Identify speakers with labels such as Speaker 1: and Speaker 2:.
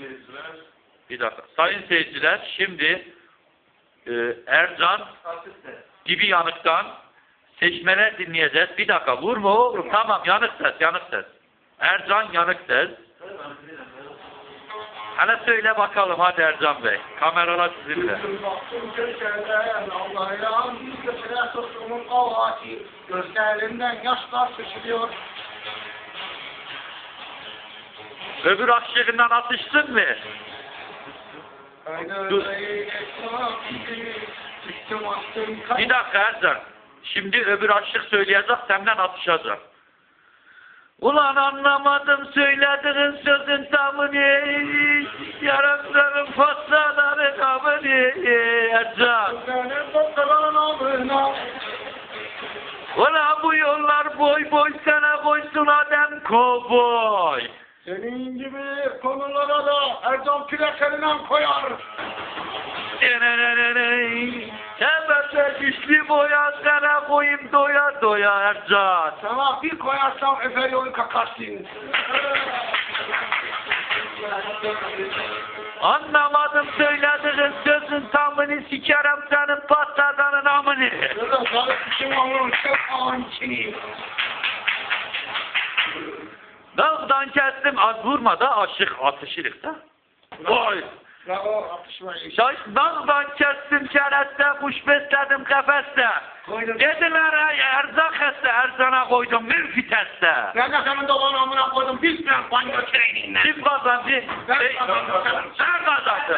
Speaker 1: seyirciler.
Speaker 2: Bir dakika. Sayın seyirciler şimdi e, Ercan gibi yanıktan seçmeler dinleyeceğiz. Bir dakika vurma oğlum. Tamam yanık ses yanık ses. Ercan yanık ses. Hele söyle bakalım hadi Ercan Bey. Kameralar sizinle.
Speaker 3: Baktım köşeden Allah'ım bir köşede sustumun kavgası Gözlerinden yaşlar sıçrıyor
Speaker 2: Öbür aşığından atıştın mı? Dur. Bir dakika Ercan. Şimdi öbür aşık söyleyecek senden atışacak. Ulan anlamadım söylediğin sözün tamını Yaraklarım paslaları kamını Ercan Ulan bu yollar boy boy sana koysun adem kovboy
Speaker 3: Senin gibi konulara da Ercan plakerinden koyar
Speaker 2: Tebete güçlü boya sana koyayım doya doya Ercan
Speaker 3: Sana bir koyarsam eferi oy kakarsın
Speaker 2: Anlamadım söylediğin sözün tamını sikerim senin patladanın amını.
Speaker 3: Şurada sarı kışım olur çok ağın içini
Speaker 2: Dağdan kestim az vurma da aşık atışırık da. Şaş dağdan kestim kereste kuş besledim kafeste. Dediler erzak etse erzana koydum bir viteste.
Speaker 3: Ben de senin dolan amına koydum biz ben banyo treniğinden
Speaker 2: Kim kazandı?
Speaker 3: Ben kazandım.
Speaker 2: Sen kazandın.